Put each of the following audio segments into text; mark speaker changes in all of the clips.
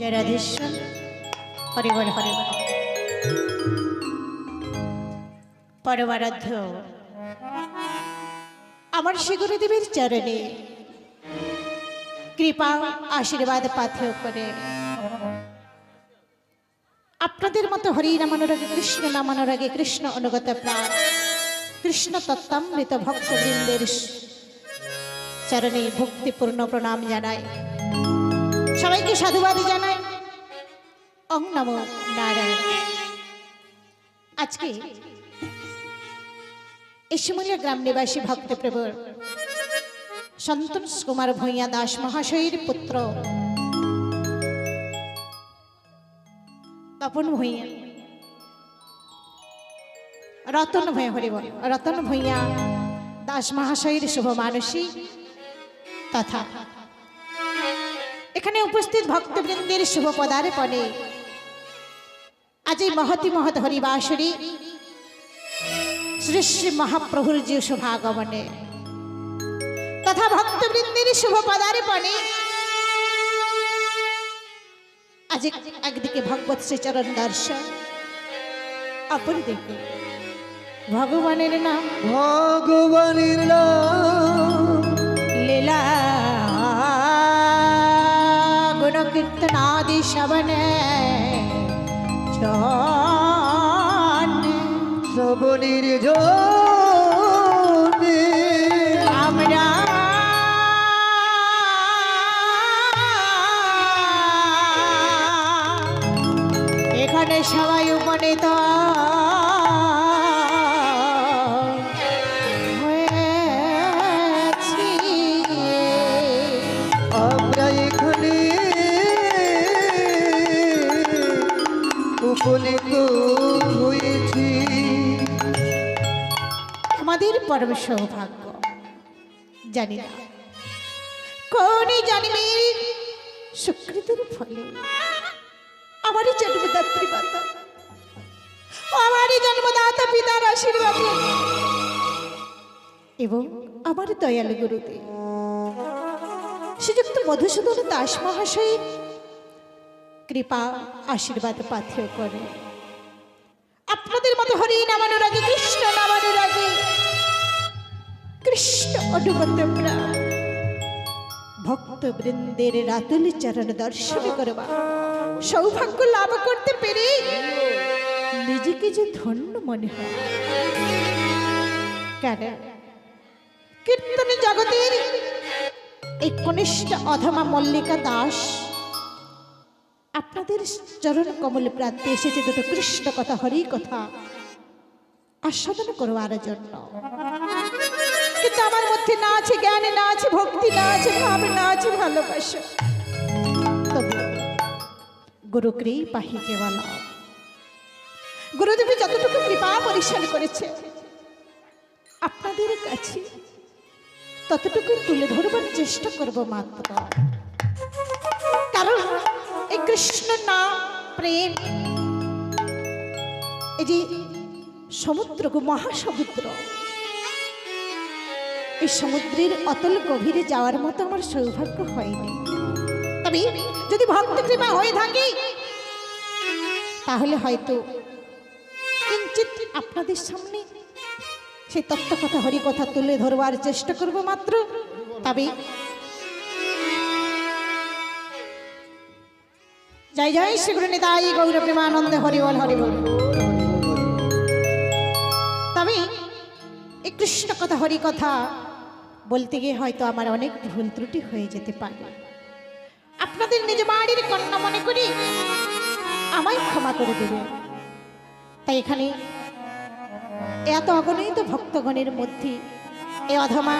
Speaker 1: জয় রাধেশ্বর হরে বল হরে বল পরমারাধ্য, আমার শ্রী গুরুদেবের চরণে কৃপা, আশীর্বাদ, পাথেয় করে আপনাদের মতো হরি নামানুরাগে কৃষ্ণ নামানুরাগে কৃষ্ণ অনুগত প্রাণ। কৃষ্ণ তত্ত্বামৃত ভক্তবৃন্দের চরণে ভক্তিপূর্ণ প্রণাম জানায় সবাইকে সাধুবাদ জানাই। অং নমো নারায়ণ। আজকে ইসমুলিয়া গ্রাম নিবাসী ভক্তপ্রভুর সন্তোষ কুমার ভূঁইয়া দাস মহাশয়ের পুত্র তপন ভূঁইয়া। রতন ভূঁইয়া, হরি বল। রতন ভূঁইয়া দাস মহাশয়ের শুভ মানসী তথা এখানে উপস্থিত ভক্তবৃন্দের শুভ পদার্পণে। আজ এই মহতি মহৎ হরিবাসরী, শ্রী শ্রী মহাপ্রভুর যে শুভাগমনে। তথা ভক্তবৃন্দের শুভ পদার্পণে। আজ এক- একদিকে ভগবত শ্রীচরণ দর্শন, অপরদিকে ভগবানের নাম।
Speaker 2: ভগবানের নাম।
Speaker 1: কীর্তনাদি শবনে
Speaker 2: শ্রবণের
Speaker 1: আমরা এখানে সবাই উপনীত পরম সৌভাগ্য। জানি না। কোন জন্মের সুকৃতির ফলে? আমারই জন্মদাত্রী মাতা। আমারই জন্মদাতা পিতার আশীর্বাদ। এবং আমার দয়ালু গুরুদেব শ্রীযুক্ত মধুসূদন দাস মহাশয় কৃপা আশীর্বাদ পাথেয় করে। আপনাদের মতো হরি নামানোর আগে কৃষ্ণ নামানোর আগে কৃষ্ণ অনুগত প্রাণ ভক্ত বৃন্দের রাতুল চরণ দর্শন করবা সৌভাগ্য লাভ করতে পেরে নিজেকে যে ধন্য মনে হয় কেন কীর্তনী জগতের এই কনিষ্ঠ অধমা মল্লিকা দাস আপনাদের চরণ কমল প্রান্তে এসেছে দুটো কৃষ্ণ কথা হরি কথা আস্বাদন করবার জন্য কিন্তু আমার মধ্যে না আছে জ্ঞান, না আছে ভক্তি, না আছে ভাব, না আছে ভালোবাসা। গুরু কৃপাহি কেবল গুরুদেবী যতটুকু কৃপা পরিশ্রম করেছে, আপনাদের কাছে ততটুকু তুলে ধরবার চেষ্টা করব মাত্র। কারণ এই কৃষ্ণ নাম প্রেম, এই যে সমুদ্র গো মহাসমুদ্র এই সমুদ্রের অতল গভীরে যাওয়ার মতো আমার সৌভাগ্য হয়নি। তবে যদি ভক্ত কৃপা হয়ে থাকে, তাহলে হয়তো কিঞ্চিত আপনাদের সামনে সেই তত্ত্ব কথা, হরি কথা তুলে ধরবার চেষ্টা করব মাত্র। তবে জয় জয় শ্রী নিতাই গৌর প্রেমানন্দে হরিবল হরিবল তবে এই কৃষ্ণ কথা, হরি কথা বলতে গিয়ে হয়তো আমার অনেক ভুল ত্রুটি হয়ে যেতে পারে। আপনাদের নিজ বাড়ির কন্যা মনে করি আমায় ক্ষমা করে দেবে। তাই এখানে এত অগণিত ভক্তগণের মধ্যে এ অধমা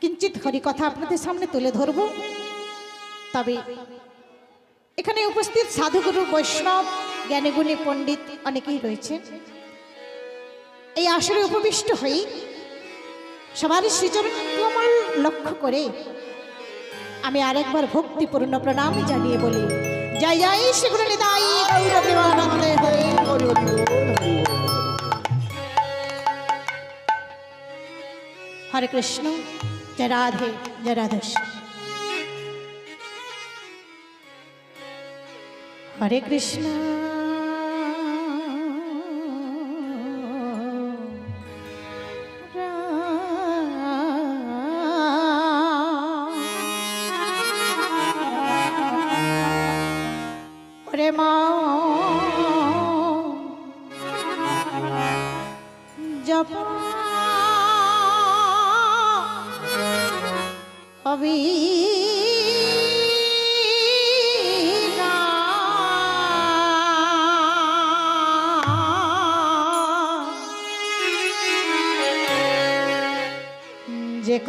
Speaker 1: কিঞ্চিত হরি কথা আপনাদের সামনে তুলে ধরব। তবে এখানে উপস্থিত সাধুগুরু বৈষ্ণব, জ্ঞানীগুণী পণ্ডিত অনেকেই রয়েছেন। এই আসরে উপবিষ্ট হয়ে সবার কমল লক্ষ্য করে। আমি আরেকবার ভক্তিপূর্ণ প্রণাম জানিয়ে বলি, জয় শ্রীগুরু নিতাই গৌর হরি কৃষ্ণ, জয় রাধে, জয় রাধেশ হরে কৃষ্ণ।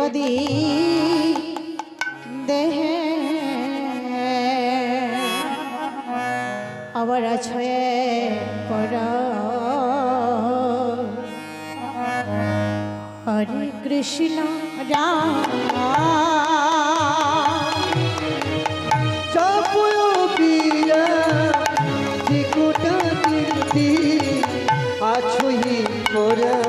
Speaker 1: যে কদি দেহে আবার ছয়ে হরে কৃষ্ণ রাম।
Speaker 2: আছই করা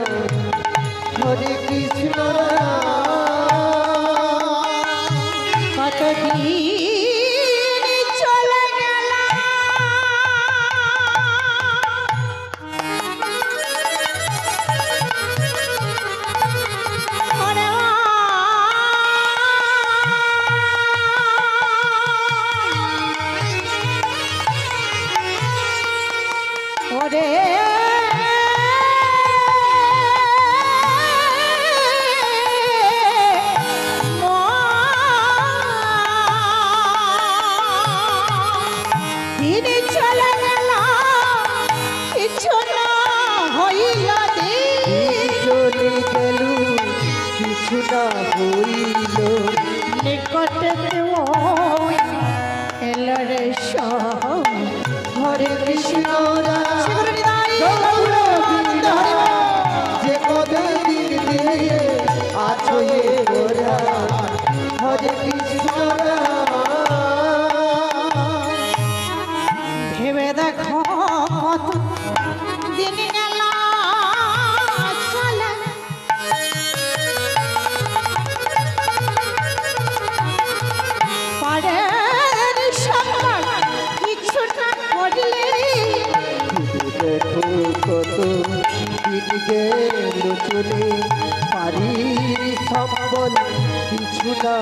Speaker 1: কিছু হইল। নিকটে এল রে
Speaker 2: হরে কৃষ্ণ
Speaker 1: না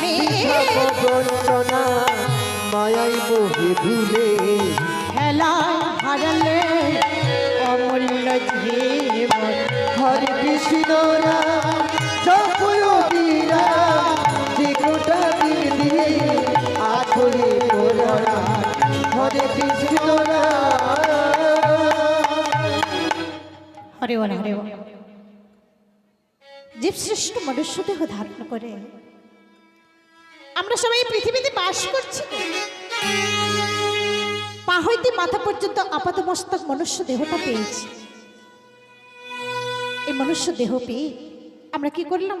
Speaker 1: মিথ্যা প্রবঞ্চনা
Speaker 2: মায়াই মোহে ভুলে
Speaker 1: খেলায় হারালে অমূল্য জীবন।
Speaker 2: হরে কৃষ্ণ রাম গোরা হরে কৃষ্ণ রাম।
Speaker 1: জীবশ্রেষ্ঠ মনুষ্য দেহ ধারণ করে। আমরা সবাই পৃথিবীতে বাস করছি পা হইতে মাথা পর্যন্ত আপাত মস্তক মনুষ্য দেহটা পেয়েছি। এই মনুষ্য দেহ পেয়ে আমরা কি করলাম?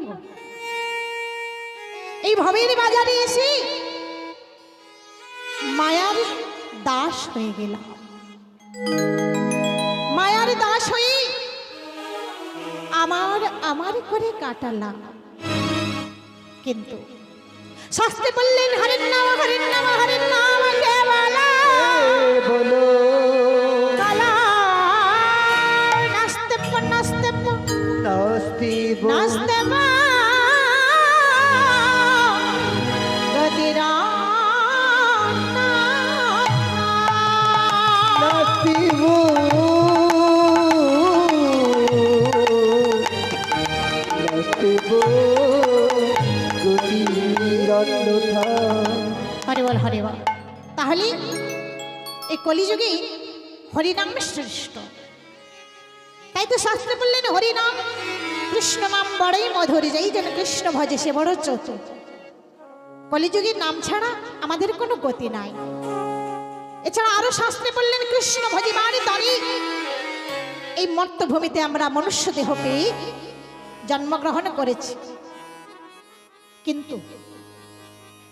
Speaker 1: এই ভবের বাজারে এসে মায়ার দাস হয়ে গেলাম। আমার করে কাটালাম কিন্তু শাস্তি বললেন হরেন নাম হরেন নাম হরেন নাম
Speaker 2: বলো
Speaker 1: নাস্তে নাস্তে
Speaker 2: নাস্তি
Speaker 1: কলিযুগে হরিনাম শ্রেষ্ঠ। তাই তো শাস্ত্রে বললেন, হরিনাম কৃষ্ণ নাম বড়ই মধুর, যাই যেন কৃষ্ণ ভজে সে বড় চতুর। কলিযুগের নাম ছাড়া আমাদের কোনো গতি নাই। এছাড়া আরও শাস্ত্রে বললেন, কৃষ্ণ ভজিবার তরে। এই মর্তভূমিতে আমরা মনুষ্য দেহ পেয়ে জন্মগ্রহণ করেছি। কিন্তু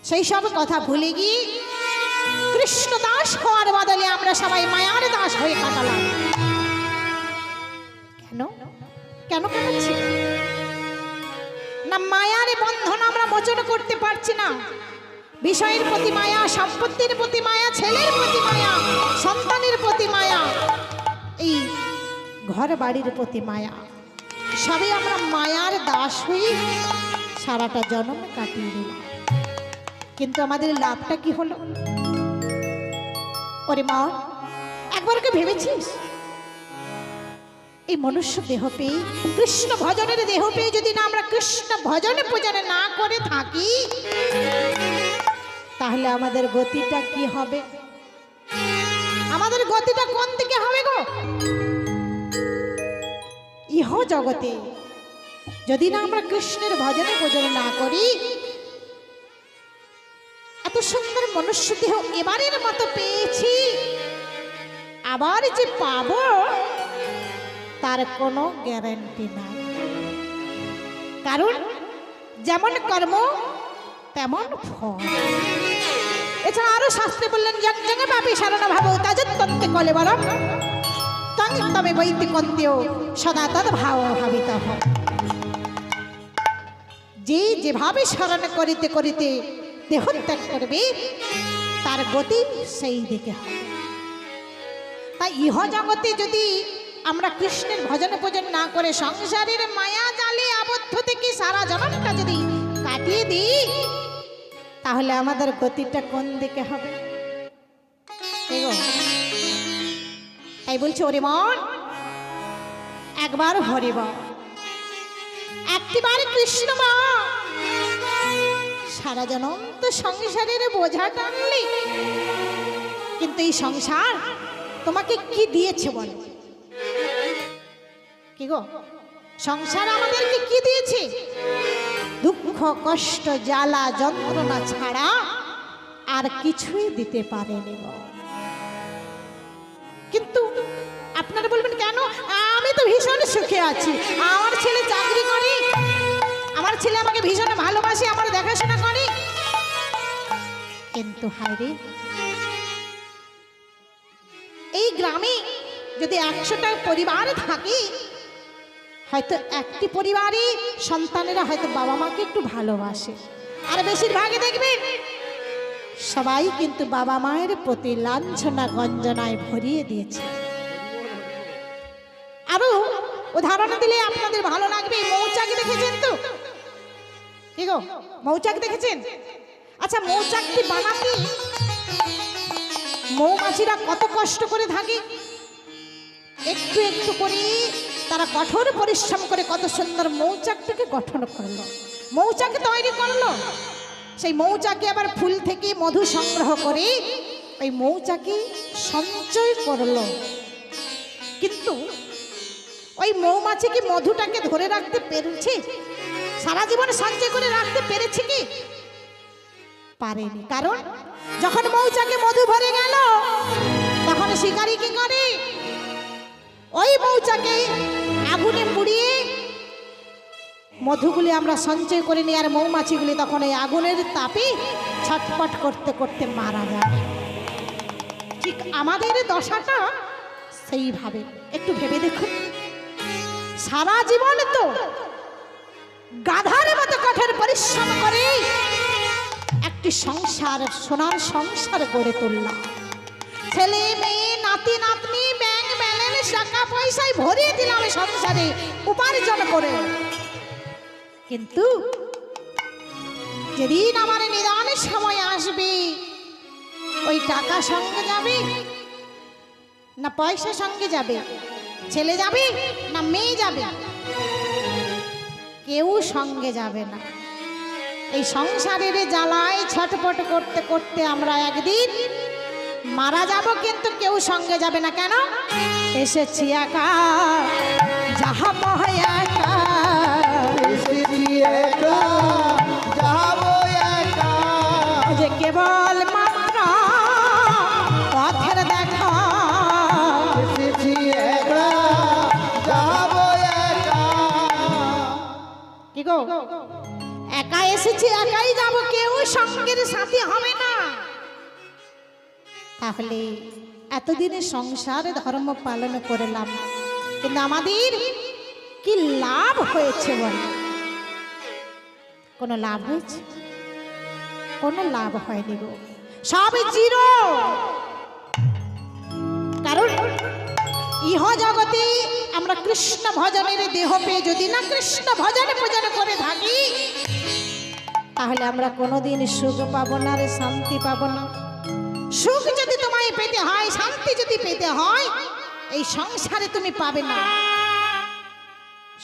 Speaker 1: সেই সব কথা ভুলে গিয়ে কৃষ্ণ দাস হওয়ার বদলে আমরা সবাই মায়ার দাস হয়ে কাটালাম। কেন? কেন কাটাচ্ছি? না, মায়ার বন্ধন আমরা মোচন করতে পারছি না। বিষয়ের প্রতি মায়া, সম্পত্তির প্রতি মায়া, ছেলের প্রতি মায়া, সন্তানের প্রতি মায়া, এই ঘর বাড়ির প্রতি মায়া, সবই আমরা মায়ার দাস হয়ে সারাটা জন্ম কাটিয়ে দিলাম কিন্তু আমাদের লাভটা কি হলো? ওরে মা, একবার কি ভেবেছিস? এই মনুষ্য দেহ পেয়ে, কৃষ্ণ ভজনের দেহ পেয়ে যদি না আমরা কৃষ্ণ ভজনে পূজনে না করে থাকি, তাহলে আমাদের গতিটা কি হবে? আমাদের গতিটা কোন দিকে হবে গো? ইহ জগতে যদি না আমরা কৃষ্ণের ভজনে পূজনে না করি এত সুন্দর মনুষ্য দেহ এবারের মতো পেয়েছি। আবার যে পাবো, তার কোনো গ্যারান্টি নাই। কারণ যেমন কর্ম, তেমন ফল। এছাড়া আরও শাস্ত্রে বললেন জঙ্গে পাপি সারণ ভাব তাজত তত্ত্বে কলে বরম তং তমে বৈতি কন্তেও সদা ভাব ভাবিত যে যেভাবে স্মরণ করিতে করিতে দেহত্যাগ করবে, তার গতি সেই দিকে হবে। তাই ইহ জগতে যদি আমরা কৃষ্ণের ভজন পূজন না করে সংসারের মায়া জালে আবদ্ধ থেকে সারা জনমটা যদি কাটিয়ে দিই, তাহলে আমাদের গতিটা কোন দিকে হবে? তাই বলছে ওরে মন একবার হরিব একটিবার কৃষ্ণ মা সারা জনম তো সংসারের বোঝা টানলি। কিন্তু এই সংসার তোমাকে কি দিয়েছে বলো? কি গো? সংসার আমাদেরকে কি দিয়েছে? দুঃখ, কষ্ট, জ্বালা, যন্ত্রণা ছাড়া আর কিছুই দিতে পারেনি কিন্তু আপনারা বলবেন, কেন? আমি তো ভীষণ সুখে আছি। আমার ছেলে চাকরি করে আমার ছেলে আমাকে ভীষণ ভালোবাসে আমার দেখাশোনা করে। কিন্তু হায়রে এই গ্রামে যদি একশোটা পরিবার থাকে হয়তো একটি পরিবারে সন্তানেরা হয়তো বাবা মাকে একটু ভালোবাসে। আর বেশিরভাগই দেখবেন সবাই কিন্তু বাবা মায়ের প্রতি লাঞ্ছনা গঞ্জনায় ভরিয়ে দিয়েছে। আরও উদাহরণ দিলে আপনাদের ভালো লাগবে মৌচাক দেখেছেন তো? কি মৌচাক দেখেছেন? আচ্ছা মৌচাকটি বানাতে মৌমাছিরা কত কষ্ট করে থাকে একটু একটু করে তারা কঠোর পরিশ্রম করে কত সুন্দর মৌচাকটাকে গঠন করল। মৌচাক তৈরি করল। সেই মৌচাকে আবার ফুল থেকে মধু সংগ্রহ করে ওই মৌচাকে সঞ্চয় করল। কিন্তু ওই মৌমাছি কি মধুটাকে ধরে রাখতে পেরেছে? সারা জীবন সঞ্চয় করে রাখতে পেরেছে কি? পারেনি। কারণ যখন মৌচাকে মধু ভরে গেল, তখন শিকারি কি করে? ওই মৌচাকে আগুনে পুড়িয়ে মধুগুলি আমরা সঞ্চয় করে নিই আর মৌমাছিগুলি তখন এই আগুনের তাপে ছটপট করতে করতে মারা যায়। ঠিক আমাদের দশাটা সেইভাবে। একটু ভেবে দেখুন। সারা জীবন তো গাধার মতো কঠোর পরিশ্রম করে একটি সংসার, সোনার সংসার গড়ে তুললাম। ছেলে, মেয়ে, নাতি, নাতনি, ব্যাংক ব্যালেন্স, টাকা পয়সায় ভরিয়ে দিলাম সংসারে, উপার্জন করে। কিন্তু যেদিন আমার নিদানের সময় আসবে, ওই টাকা সঙ্গে যাবে না পয়সা সঙ্গে যাবে? ছেলে যাবে না মেয়ে যাবে? কেউ সঙ্গে যাবে না। এই সংসারের জ্বালায় ছটপট করতে করতে আমরা একদিন মারা যাব, কিন্তু কেউ সঙ্গে যাবে না। কেন? এসেছি একা। যাহা
Speaker 2: একা এসেছি,
Speaker 1: একাই যাব, কেউ সঙ্গের সাথী হবে না। তাহলে এতদিনে সংসার ধর্ম পালন করলাম, কিন্তু আমাদের কি লাভ হয়েছে বল? কোনো লাভ হয়েছে? কোনো লাভ হয়নি গো। সব জিরো। কারণ ইহ জগতে আমরা কৃষ্ণ ভজনের দেহ পেয়ে যদি না কৃষ্ণ ভজনে ভজন করে থাকি, তাহলে আমরা কোনোদিন সুখ পাবো না রে, শান্তি পাবো না। সুখ যদি তোমায় পেতে হয়, শান্তি যদি পেতে হয়, এই সংসারে তুমি পাবে না।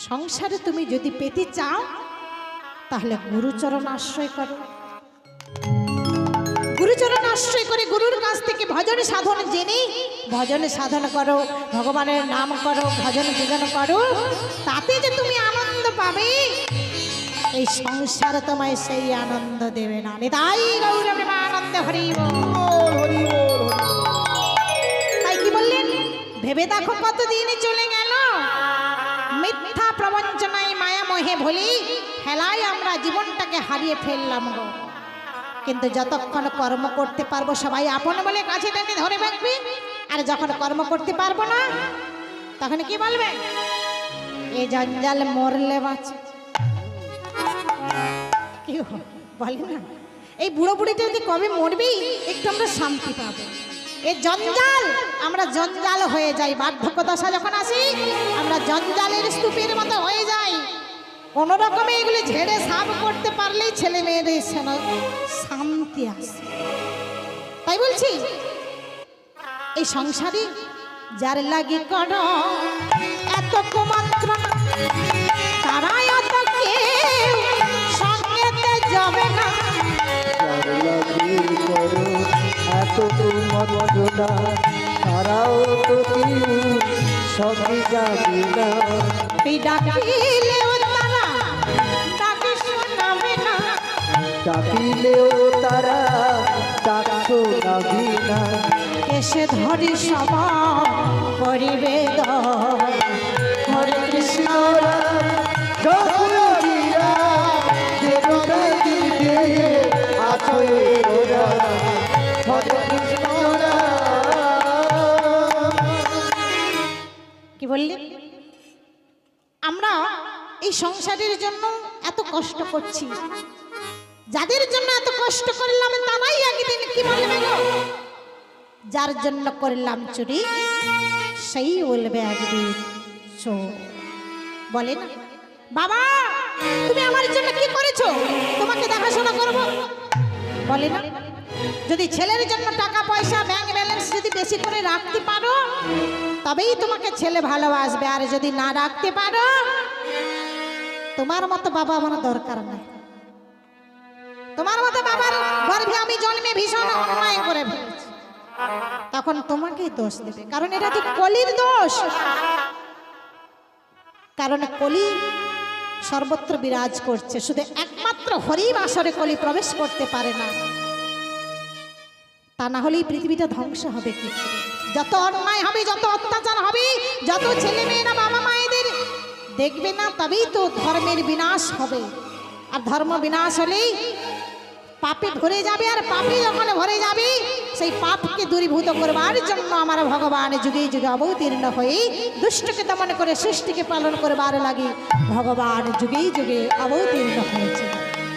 Speaker 1: সংসারে তুমি যদি পেতে চাও, তাহলে গুরুচরণ আশ্রয় করো। গুরুচরণ আশ্রয় করে গুরুর কাছ থেকে ভজন সাধন জেনে, ভজন সাধন করো, ভগবানের নাম করো, ভজন ভজন করো, তাতে যে তুমি আনন্দ পাবে। এই সংসার তোমায় সেই আনন্দ দেবে না। তাই গৌরব আনন্দ হরিব। তাই কি বললেন? ভেবে দেখো কতদিন চলে গেল। মিথ্যা প্রবঞ্চনায় মায়া মোহে ভুলি, হেলায় আমরা জীবনটাকে হারিয়ে ফেললাম গো। কিন্তু যতক্ষণ কর্ম করতে পারব, সবাই আপন বলে কাছে টেনে ধরে রাখবি আর যখন কর্ম করতে পারব না, তখন কি বলবে? এ জঞ্জাল মরলে বাঁচে। কি বলে না। এই বুড়ো বুড়িটা যদি কবে মরবি একটু আমরা শান্তি পাবো। এ জঞ্জাল, আমরা জঞ্জাল হয়ে যাই। বার্ধক্য দশা যখন আসি, আমরা জঞ্জালের স্তূপের মতো হয়ে যাই। কোনো রকমে এগুলি ঝেড়ে সাফ করতে পারলেই ছেলে মেয়েদের সেন- শান্তি আসে। তাই বলছি এই সংসারে যার লাগি কর এত কুমাত্র তারাই অত কেউ সঙ্গেতে যাবে না।
Speaker 2: এত মজনা তারাও তো সঙ্গে যাবে না।
Speaker 1: ডাকিলেও
Speaker 2: ডাকিলেও তারা নাবি না
Speaker 1: এসে ধরি সভা করিবে হরে কৃষ্ণ। কি বললেন আমরা এই সংসারের জন্য এত কষ্ট করছি। যাদের জন্য এত কষ্ট করলাম তারাই একদিন কি বলবে যার জন্য করলাম চুরি, সেই বলবে একদিন চোর বলে না, বাবা, তুমি আমার জন্য কি করেছ? তোমাকে দেখাশোনা করব। বলে না, যদি ছেলের জন্য টাকা পয়সা ব্যাংক ব্যালেন্স যদি বেশি করে রাখতে পারো, তবেই তোমাকে ছেলে ভালোবাসবে। আর যদি না রাখতে পারো, তোমার মতো বাবা আমার দরকার নাই। তোমার মতো বাবার গর্ভে আমি জন্মে ভীষণ অন্যায় করে তখন তোমাকেই দোষ দেবে, কারণ এটা তো কলির দোষ। কারণ কলি সর্বত্র বিরাজ করছে, শুধু একমাত্র হরিব আসরে কলি প্রবেশ করতে পারে না। তা না হলেই পৃথিবীটা ধ্বংস হবে কি যত অন্যায় হবে, যত অত্যাচার হবে, যত ছেলে মেয়েরা বাবা মায়েদের দেখবে না, তবেই তো ধর্মের বিনাশ হবে। আর ধর্ম বিনাশ হলেই পাপে ভরে যাবে আর পাপে যখন ভরে যাবে, সেই পাপকে দূরীভূত করবার জন্য আমার ভগবান যুগে যুগে অবতীর্ণ হয়ে দুষ্টকে দমন করে সৃষ্টিকে পালন করবার লাগে। ভগবান যুগেই যুগে অবতীর্ণ হয়েছে।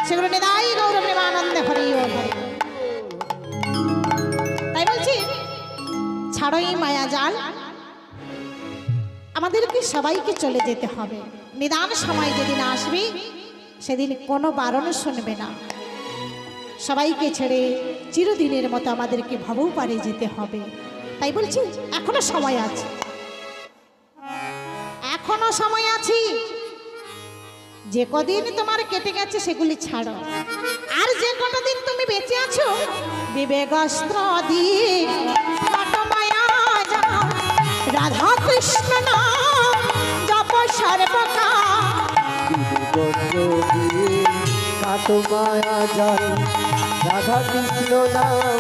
Speaker 1: সেগুলো নিদাই গৌরব আনন্দে হরি হরি। তাই বলছি, ছাড়ই মায়া জাল। আমাদেরকে সবাইকে চলে যেতে হবে। নিদান সময় যেদিন আসবে, সেদিন কোনো বারণ শুনবে না। সবাইকে ছেড়ে চিরদিনের মতো আমাদেরকে ভাবও পারে যেতে হবে। তাই বলছি, এখনও সময় আছে। এখনও সময় আছে। যে কদিন তোমার কেটে গেছে সেগুলি ছাড়ো। আর যে কটা দিন তুমি বেঁচে আছো, বিবেকস্ত্র দিয়ে রাধা কৃষ্ণ নাম জপ সর্বকা
Speaker 2: যায় রাধা কৃষ্ণ নাম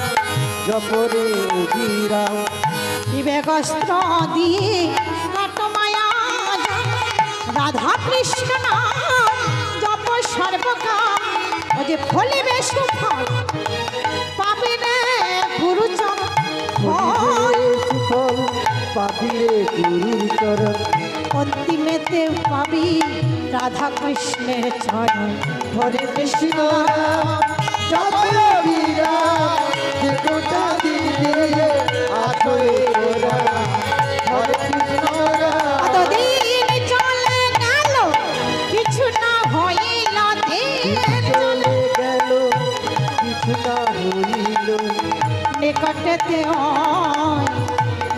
Speaker 2: জপরে অবিরাম
Speaker 1: বিবেকস্ত্র দিয়ে পটমায়া যাও, রাধা কৃষ্ণ নাম জপ সর্বকা ও যে ফলিবে সুফল পাবে রে গুরুচরণ
Speaker 2: সুফল পাবিরে গুরুর চরণ
Speaker 1: অন্তিমেতে পাবি রাধা কৃষ্ণের চরণ।
Speaker 2: হরে কৃষ্ণ
Speaker 1: হইল নিকটতে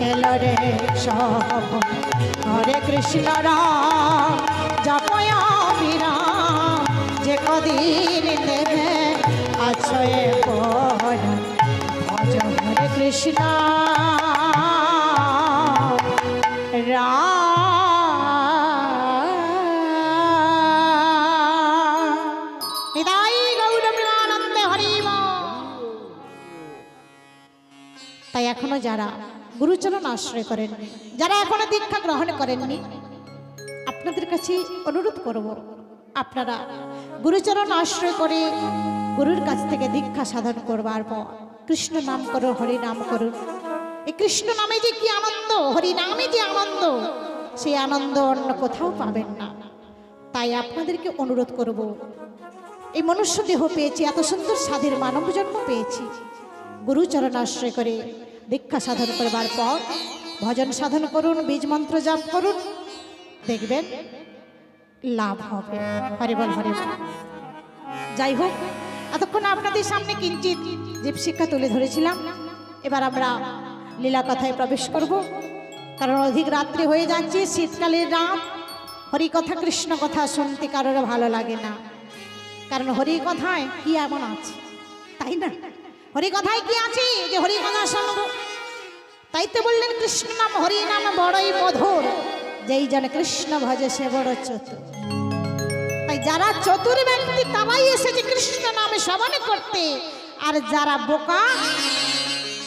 Speaker 1: এল সব। হরে কৃষ্ণ রাম জপয় বিরাম যে কদিন কৃষ্ণ। তাই এখনও যারা গুরুচরণ আশ্রয় করেননি যারা এখনও দীক্ষা গ্রহণ করেননি, আপনাদের কাছে অনুরোধ করব, আপনারা গুরুচরণ আশ্রয় করে গুরুর কাছ থেকে দীক্ষা সাধন করবার পর কৃষ্ণ নাম করুন হরি নাম করুন এই কৃষ্ণ নামে যে কি আনন্দ, হরি নামে যে আনন্দ সেই আনন্দ অন্য কোথাও পাবেন না। তাই আপনাদেরকে অনুরোধ করব, এই মনুষ্য দেহ পেয়েছি, এত সুন্দর স্বাধীর মানব জন্ম পেয়েছি। গুরুচরণ আশ্রয় করে দীক্ষা সাধন করবার পর ভজন সাধন করুন, বীজ মন্ত্র জাপ করুন, দেখবেন লাভ হবে। হরে বল হরে বল। যাই হোক, এতক্ষণ আপনাদের সামনে কিঞ্চিত দীপশিক্ষা তুলে ধরেছিলাম। এবার আমরা লীলা কথায় প্রবেশ করব। কারণ অধিক রাত্রি হয়ে যাচ্ছে, শীতকালের রাত। হরি কথা কৃষ্ণ কথা শুনতে কারোর ভালো লাগে না। কারণ হরি কথায় কি এমন আছে? তাই না? হরি কথায় কি আছে যে হরি কথা শুনব? তাই তো বললেন কৃষ্ণ নাম, হরি নাম বড়ই মধুর। যেই জন কৃষ্ণ ভজে সে বড় চতুর। তাই যারা চতুর ব্যক্তি, তারাই এসেছে কৃষ্ণ নামে শ্রবণ করতে। আর যারা বোকা,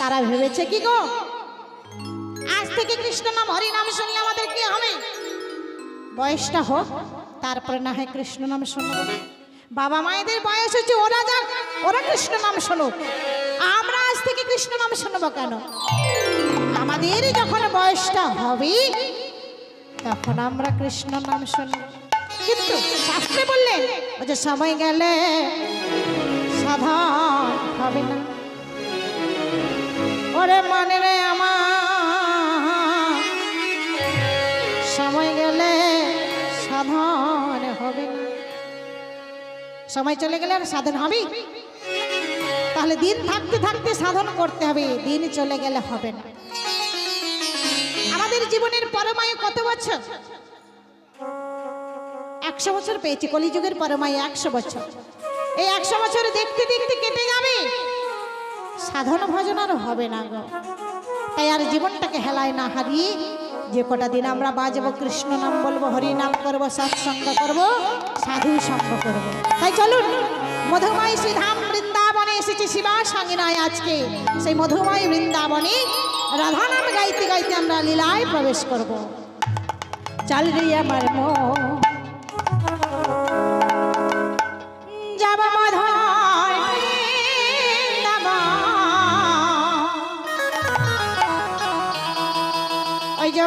Speaker 1: তারা ভেবেছে কি গো? আজ থেকে কৃষ্ণ নাম, হরি নাম শুনলে আমাদের কি হবে? বয়সটা হোক, তারপরে না হয় কৃষ্ণ নাম শুনব না। বাবা মায়েদের বয়স হচ্ছে, ওরা যাক ওরা কৃষ্ণ নাম শুনুক। আমরা আজ থেকে কৃষ্ণ নাম শুনব কেন? আমাদের যখন বয়সটা হবে, তখন আমরা কৃষ্ণ নাম শুনব। কিন্তু শাস্ত্রে বললেন ও যে সময় গেলে সাধারণ হবে না। ওরে মানে রে আমার, সময় গেলে সাধন হবে সময় চলে গেলে আর সাধন হবে? তাহলে দিন থাকতে থাকতে সাধন করতে হবে, দিন চলে গেলে হবে না। আমাদের জীবনের পরমায়ু কত বছর? একশো বছর পেয়েছি, কলিযুগের পরমায়ু একশো বছর। এই একশো বছর দেখতে দেখতে কেটে যাবে। সাধন ভজন আর হবে না গো। তাই আর জীবনটাকে হেলায় না হারিয়ে যে কটা দিন আমরা বাজবো, কৃষ্ণ নাম বলব, হরি নাম করব, সৎসঙ্গ করব, সাধু সঙ্গ করব। তাই চলুন, মধুময় শ্রীধাম বৃন্দাবনে এসেছে শিবা সঙ্গিনায় আজকে। সেই মধুময় বৃন্দাবনে রাধা নাম গাইতে গাইতে আমরা লীলায় প্রবেশ করব। চাল রে আমার মন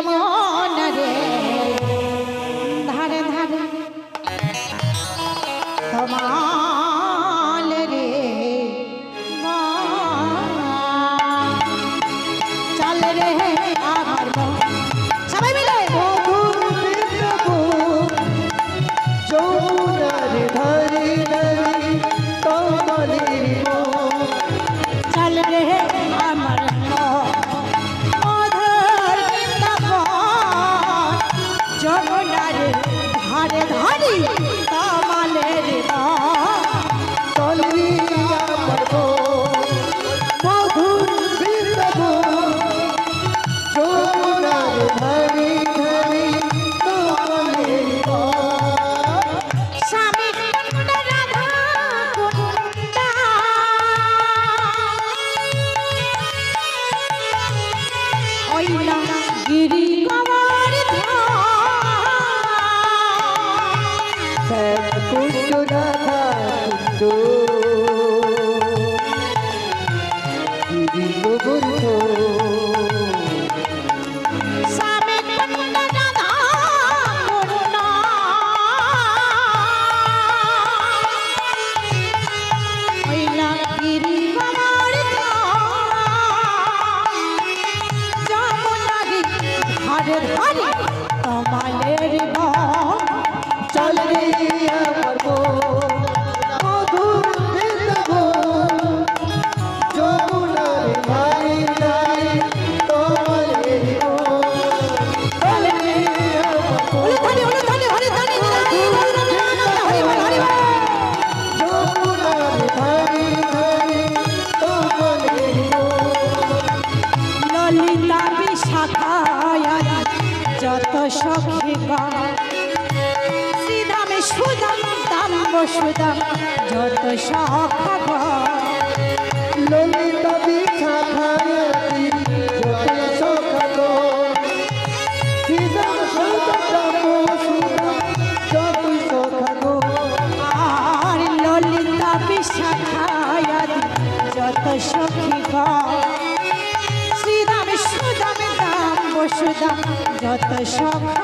Speaker 1: বৃন্দাবন। কত সখী
Speaker 2: সিদামে সুদাম
Speaker 1: দাম সুদাম যত সখা লোলে যত সখা